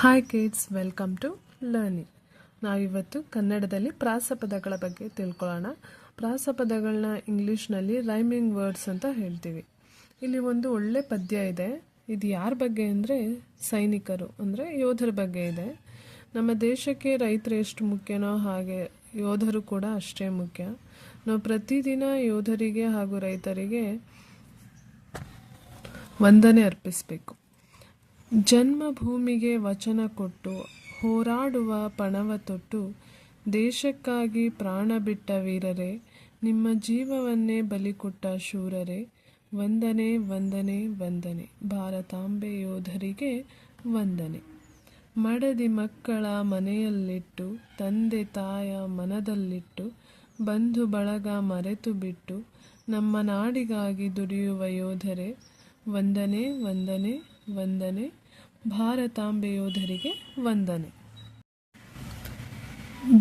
Hi kids welcome to learning ನಾವಿವತ್ತು ಕನ್ನಡದಲ್ಲಿ ಪ್ರಾಸಪದಗಳ ಬಗ್ಗೆ ತಿಳ್ಕೊಳ್ಳೋಣ. ಪ್ರಾಸಪದಗಳನ್ನ ಇಂಗ್ಲೀಷ್ನಲ್ಲಿ ರೈಮಿಂಗ್ ವರ್ಡ್ಸ್ ಅಂತ ಹೇಳ್ತೀವಿ. ಇಲ್ಲಿ ಒಂದು ಒಳ್ಳೆ ಪದ್ಯ ಇದೆ. ಇದು ಯಾರ ಬಗ್ಗೆ ಅಂದರೆ ಸೈನಿಕರು, ಅಂದರೆ ಯೋಧರ ಬಗ್ಗೆ ಇದೆ. ನಮ್ಮ ದೇಶಕ್ಕೆ ರೈತರು ಎಷ್ಟು ಮುಖ್ಯನೋ ಹಾಗೆ ಯೋಧರು ಕೂಡ ಅಷ್ಟೇ ಮುಖ್ಯ. ನಾವು ಪ್ರತಿದಿನ ಯೋಧರಿಗೆ ಹಾಗೂ ರೈತರಿಗೆ ವಂದನೆ ಅರ್ಪಿಸಬೇಕು. ಜನ್ಮಭೂಮಿಗೆ ವಚನ ಕೊಟ್ಟು, ಹೋರಾಡುವ ಪಣವ ತೊಟ್ಟು, ದೇಶಕ್ಕಾಗಿ ಪ್ರಾಣ ಬಿಟ್ಟ ವೀರರೇ, ನಿಮ್ಮ ಜೀವವನ್ನೇ ಬಲಿಕೊಟ್ಟ ಶೂರರೇ, ವಂದನೆ ವಂದನೆ ವಂದನೆ. ಭಾರತಾಂಬೆ ಯೋಧರಿಗೆ ವಂದನೆ. ಮಡದಿ ಮಕ್ಕಳ ಮನೆಯಲ್ಲಿಟ್ಟು, ತಂದೆ ತಾಯ ಮನದಲ್ಲಿಟ್ಟು, ಬಂಧು ಬಳಗ ಮರೆತು ಬಿಟ್ಟು, ನಮ್ಮ ನಾಡಿಗಾಗಿ ದುಡಿಯುವ ಯೋಧರೇ, ವಂದನೆ ವಂದನೆ ವಂದನೆ. ಭಾರತಾಂಬೆ ಯೋಧರಿಗೆ ವಂದನೆ.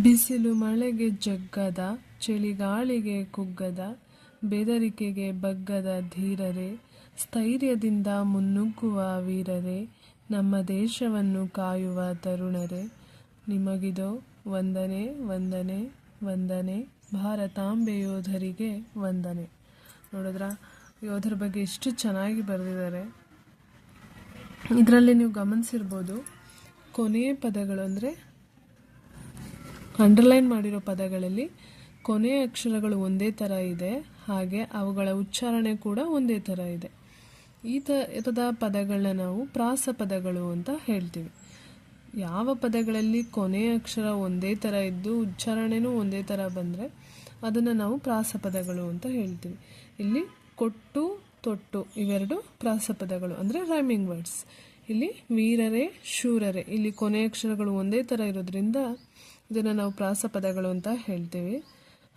ಬಿಸಿಲು ಮಳೆಗೆ ಜಗ್ಗದ, ಚಳಿಗಾಳಿಗೆ ಕುಗ್ಗದ, ಬೆದರಿಕೆಗೆ ಬಗ್ಗದ ಧೀರರೇ, ಸ್ಥೈರ್ಯದಿಂದ ಮುನ್ನುಗ್ಗುವ ವೀರರೇ, ನಮ್ಮ ದೇಶವನ್ನು ಕಾಯುವ ತರುಣರೇ. ನಿಮಗಿದೋ ವಂದನೆ ವಂದನೆ ವಂದನೆ. ಭಾರತಾಂಬೆ ಯೋಧರಿಗೆ ವಂದನೆ. ನೋಡಿದ್ರ? ಯೋಧರ ಬಗ್ಗೆ ಎಷ್ಟು ಚೆನ್ನಾಗಿ ಬರೆದಿದ್ದಾರೆ. ಇದರಲ್ಲಿ ನೀವು ಗಮನಿಸಿರ್ಬೋದು ಕೊನೆಯ ಪದಗಳು ಅಂದರೆ ಅಂಡರ್ಲೈನ್ ಮಾಡಿರೋ ಪದಗಳಲ್ಲಿ ಕೊನೆಯ ಅಕ್ಷರಗಳು ಒಂದೇ ಥರ ಇದೆ, ಹಾಗೆ ಅವುಗಳ ಉಚ್ಚಾರಣೆ ಕೂಡ ಒಂದೇ ಥರ ಇದೆ. ಈ ಥರದ ಪದಗಳನ್ನ ನಾವು ಪ್ರಾಸ ಪದಗಳು ಅಂತ ಹೇಳ್ತೀವಿ. ಯಾವ ಪದಗಳಲ್ಲಿ ಕೊನೆಯ ಅಕ್ಷರ ಒಂದೇ ಥರ ಇದ್ದು ಉಚ್ಚಾರಣೆನೂ ಒಂದೇ ಥರ ಬಂದರೆ ಅದನ್ನು ನಾವು ಪ್ರಾಸ ಪದಗಳು ಅಂತ ಹೇಳ್ತೀವಿ. ಇಲ್ಲಿ ಕೊಟ್ಟು ತೊಟ್ಟು ಇವೆರಡು ಪ್ರಾಸಪದಗಳು ಅಂದರೆ ರೈಮಿಂಗ್ ವರ್ಡ್ಸ್ ಇಲ್ಲಿ ವೀರರೇ, ಶೂರರೇ. ಇಲ್ಲಿ ಕೊನೆ ಅಕ್ಷರಗಳು ಒಂದೇ ಥರ ಇರೋದ್ರಿಂದ ಇದನ್ನು ನಾವು ಪ್ರಾಸಪದಗಳು ಅಂತ ಹೇಳ್ತೀವಿ.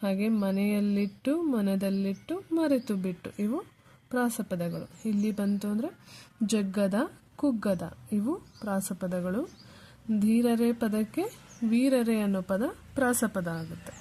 ಹಾಗೆ ಮನೆಯಲ್ಲಿಟ್ಟು, ಮನದಲ್ಲಿಟ್ಟು ಮರೆತು ಬಿಟ್ಟು ಇವು ಪ್ರಾಸಪದಗಳು ಇಲ್ಲಿ ಬಂತು ಅಂದರೆ ಜಗ್ಗದ, ಕುಗ್ಗದ ಇವು ಪ್ರಾಸಪದಗಳು ಧೀರರೇ ಪದಕ್ಕೆ ವೀರರೇ ಅನ್ನೋ ಪದ ಪ್ರಾಸಪದ ಆಗುತ್ತೆ.